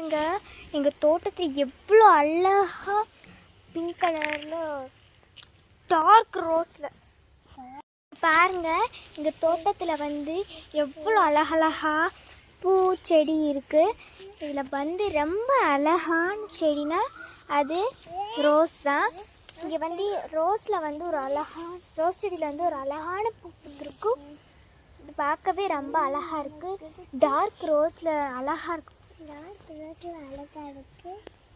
பாருங்க எங்கள் தோட்டத்தில் எவ்வளோ அழகா பிங்க் கலரில் டார்க் ரோஸில் பாருங்க எங்கள் தோட்டத்தில் வந்து எவ்வளோ அழகழகா பூச்செடி இருக்குது இதில் வந்து ரொம்ப அழகான செடினா அது ரோஸ் தான். இங்கே வந்து ரோஸில் வந்து ஒரு அழகான ரோஸ் செடியில் வந்து ஒரு அழகான பூ இருக்கும் இது பார்க்கவே ரொம்ப அழகாக இருக்குது டார்க் ரோஸில் அழகாக இருக்கும் அழகா இருக்கு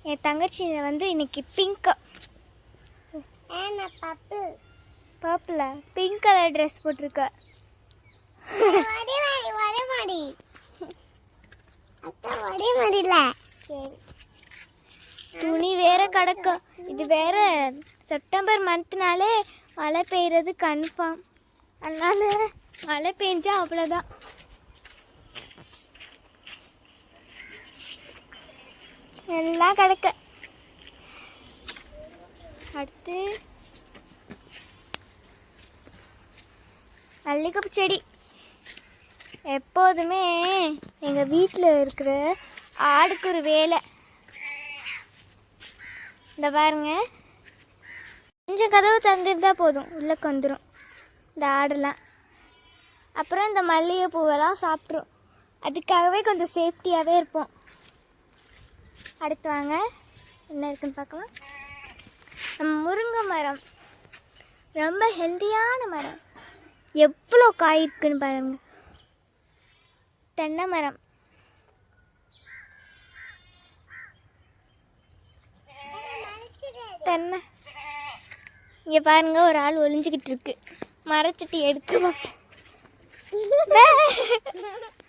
என் தங்கச்சி வந்து இன்னைக்கு பிங்க் பர்பிளில் பிங்க் கலர் ட்ரெஸ் போட்டிருக்க. துணி வேற கிடக்கும் இது வேற செப்டம்பர் மந்த்னாலே மழை பெய்யறது கன்ஃபார்ம் அதனால மழை பெஞ்சா அவ்வளோதான் எல்லாம் கிடக்க. அடுத்து மல்லிகைப்பூ செடி. எப்போதுமே எங்கள் வீட்டில் இருக்கிற ஆடுக்கு ஒரு வேலை. இந்த பாருங்க. கொஞ்சம் கதவு தந்துருந்தா போதும். உள்ளே வந்துடும் இந்த ஆடெல்லாம். அப்புறம் இந்த மல்லிகை பூவெல்லாம் சாப்பிட்ரும். அதுக்காகவே கொஞ்சம் சேஃப்டியாகவே இருப்போம். அடுத்து வாங்க. என்ன இருக்குன்னு பார்க்கலாம். நம்ம முருங்கை மரம். ரொம்ப ஹெல்த்தியான மரம். எவ்வளோ காய் இருக்குன்னு பாருங்க. தென்னை மரம். தென்னை. இங்கே பாருங்க ஒரு ஆள் ஒளிஞ்சுக்கிட்டு இருக்கு. மரச்சட்டி எடுக்க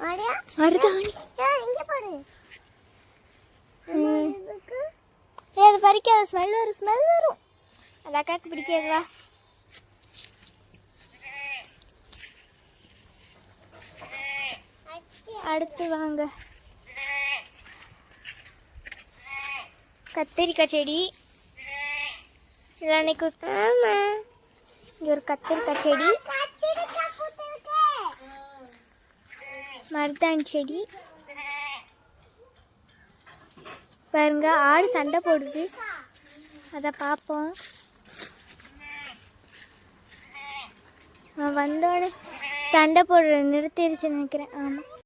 மரியா மருதாணி இங்க பாரு. ம். இதுக்கு ஏ அது பறிக்காத ஸ்மெல் வரும் ஸ்மெல் வரும். அது அக்காவுக்கு பிடிக்காதுவா அடுத்து வாங்க. கத்திரிக்காய் செடி. இதில் அன்னைக்கு இங்கே ஒரு கத்திரிக்காய் செடி. மருதாணி செடி. பாருங்க ஆடு சண்டை போடுது. அதை பார்ப்போம் வந்தோடனே சண்டை போடுற நிறுத்திடுச்சு நினைக்கிறேன். ஆமாம்